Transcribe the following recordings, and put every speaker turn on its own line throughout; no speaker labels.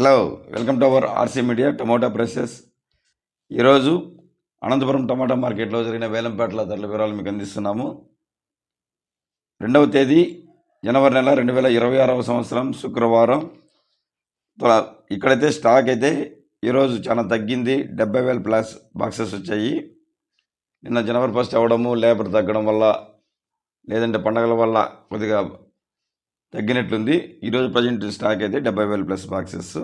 Hello welcome to our RC media tomato prices ఈరోజు అనంతపురం టమాటా మార్కెట్లో జరిగిన వేలంపేటల ధరల వివరాలు మీకు అందిస్తున్నాము. రెండవ తేదీ జనవరి నెల రెండు వేల ఇరవై ఆరవ సంవత్సరం శుక్రవారం. ఇక్కడైతే స్టాక్ అయితే ఈరోజు చాలా తగ్గింది డెబ్బై వేల ప్లస్ బాక్సెస్ వచ్చాయి. నిన్న జనవరి ఫస్ట్ అవ్వడము లేబర్ తగ్గడం వల్ల లేదంటే పండగల వల్ల కొద్దిగా తగ్గినట్లుంది. ఈరోజు ప్రజెంట్ స్టాక్ అయితే డెబ్బై వేల ప్లస్ బాక్సెస్.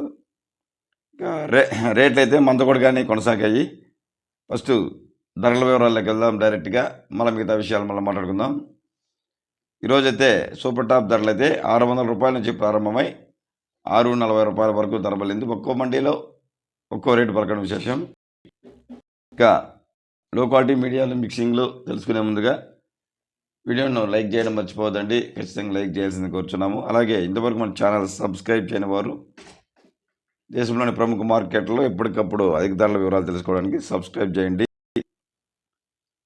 ఇంకా రే రేట్లు అయితే మందకొడగానే కొనసాగాయి. ఫస్ట్ ధరల వివరాల్లోకి వెళ్దాం డైరెక్ట్గా. మళ్ళీ మిగతా విషయాలు మళ్ళీ మాట్లాడుకుందాం. ఈరోజైతే సూపర్ టాప్ ధరలు అయితే ఆరు వందల రూపాయల నుంచి ప్రారంభమై ఆరు నలభై రూపాయల వరకు ధరబలింది ఒక్కో మండీలో ఒక్కో రేటు పలకడం విశేషం. ఇంకా లో క్వాలిటీ మీడియాలు మిక్సింగ్లు తెలుసుకునే ముందుగా వీడియోను లైక్ చేయడం మర్చిపోవద్దండి. ఖచ్చితంగా లైక్ చేయాల్సింది కోరుచున్నాము. అలాగే ఇంతవరకు మన ఛానల్ సబ్స్క్రైబ్ చేయని వారు దేశంలోని ప్రముఖ మార్కెట్లో ఎప్పటికప్పుడు అధిక ధరల వివరాలు తెలుసుకోవడానికి సబ్స్క్రైబ్ చేయండి.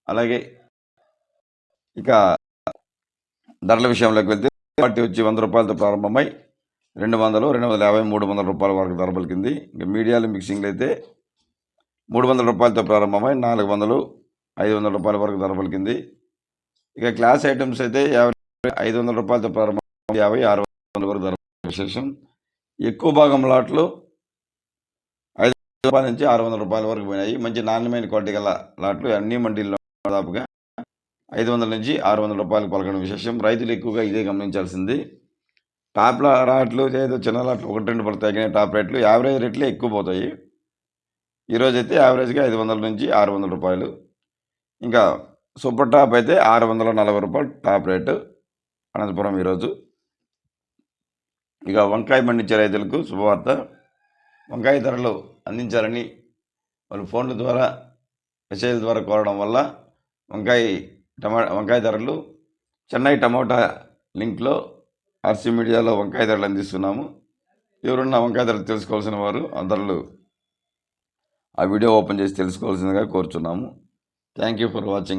అలాగే ఇక ధరల విషయంలోకి వెళ్తే పార్టీ వచ్చి వంద రూపాయలతో ప్రారంభమై రెండు వందలు రెండు వందల యాభై మూడు వందల రూపాయల వరకు ధర పలికింది. ఇంకా మీడియాలు మిక్సింగ్లు అయితే మూడు వందల రూపాయలతో ప్రారంభమై నాలుగు వందలు ఐదు వందల రూపాయల వరకు ధర పలికింది. ఇక క్లాస్ ఐటమ్స్ అయితే యాభై ఐదు వందల రూపాయలతో ప్రారంభం. యాభై ఆరు వందల వరకు ధర విశేషం. ఎక్కువ భాగం లాట్లు ఐదు రూపాయల నుంచి ఆరు వందల రూపాయల వరకు పోయినాయి. మంచి నాణ్యమైన క్వాలిటీ గల లాట్లు అన్ని మండీల్లో దాదాపుగా ఐదు వందల నుంచి ఆరు వందల రూపాయలకు పలకడం విశేషం. రైతులు ఎక్కువగా ఇదే గమనించాల్సింది. టాప్ లాట్లు ఏదో చిన్న లాట్లు ఒకటి రెండు పడతాయి కానీ టాప్ రేట్లు యావరేజ్ రేట్లే ఎక్కువ పోతాయి. ఈరోజైతే యావరేజ్గా ఐదు వందల నుంచి ఆరు వందల రూపాయలు. ఇంకా సూపర్ టాప్ అయితే ఆరు వందల నలభై రూపాయలు టాప్ రేటు అనంతపురం ఈరోజు. ఇక వంకాయ పండించే రైతులకు శుభవార్త. వంకాయ ధరలు అందించాలని వాళ్ళు ఫోన్ల ద్వారా మెసేజ్ల ద్వారా కోరడం వల్ల వంకాయ టమా వంకాయ ధరలు చెన్నై టమోటా లింక్లో ఆర్సీ మీడియాలో వంకాయ ధరలు అందిస్తున్నాము. ఎవరున్న వంకాయ ధరలు తెలుసుకోవాల్సిన వారు ఆ ధరలు ఆ వీడియో ఓపెన్ చేసి తెలుసుకోవాల్సిందిగా కోరుచున్నాము. Thank you for watching.